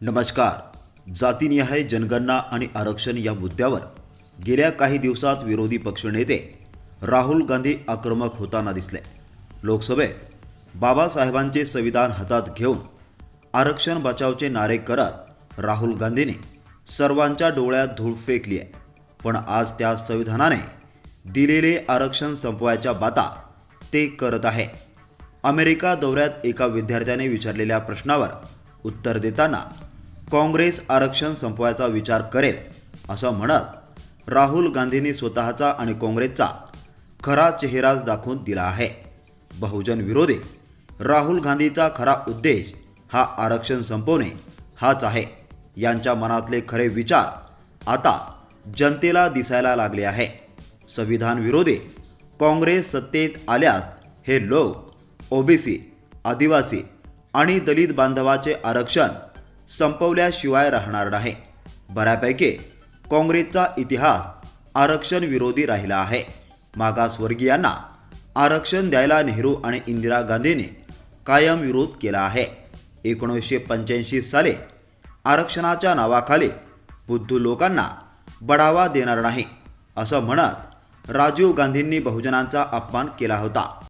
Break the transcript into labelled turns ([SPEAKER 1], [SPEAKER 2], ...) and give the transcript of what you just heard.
[SPEAKER 1] नमस्कार. जातीनिहाय जनगणना आणि आरक्षण या मुद्द्यावर गेल्या काही दिवसात विरोधी पक्षनेते राहुल गांधी आक्रमक होताना दिसले. लोकसभेत बाबासाहेबांचे संविधान हातात घेऊन आरक्षण बचावचे नारे करत राहुल गांधीने सर्वांच्या डोळ्यात धूळ फेकली आहे पण आज त्या संविधानाने दिलेले आरक्षण संपवायच्या बाता ते करत आहे. अमेरिका दौऱ्यात एका विद्यार्थ्याने विचारलेल्या प्रश्नावर उत्तर देताना काँग्रेस आरक्षण संपवायचा विचार करेल असं म्हणत राहुल गांधींनी स्वतःचा आणि काँग्रेसचा खरा चेहराच दाखवून दिला आहे. बहुजन विरोधी राहुल गांधीचा खरा उद्देश हा आरक्षण संपवणे हाच आहे. यांच्या मनातले खरे विचार आता जनतेला दिसायला लागले आहे. संविधान विरोधी काँग्रेस सत्तेत आल्यास हे लोक ओबीसी आदिवासी आणि दलित बांधवाचे आरक्षण संपवल्याशिवाय राहणार नाही. बऱ्यापैकी काँग्रेसचा इतिहास आरक्षण विरोधी राहिला आहे. मागासवर्गीयांना आरक्षण द्यायला नेहरू आणि इंदिरा गांधींनी कायम विरोध केला आहे. एकोणीसशे पंच्याऐंशी साली आरक्षणाच्या नावाखाली बुद्धू लोकांना बढावा देणार नाही असं म्हणत राजीव गांधींनी बहुजनांचा अपमान केला होता.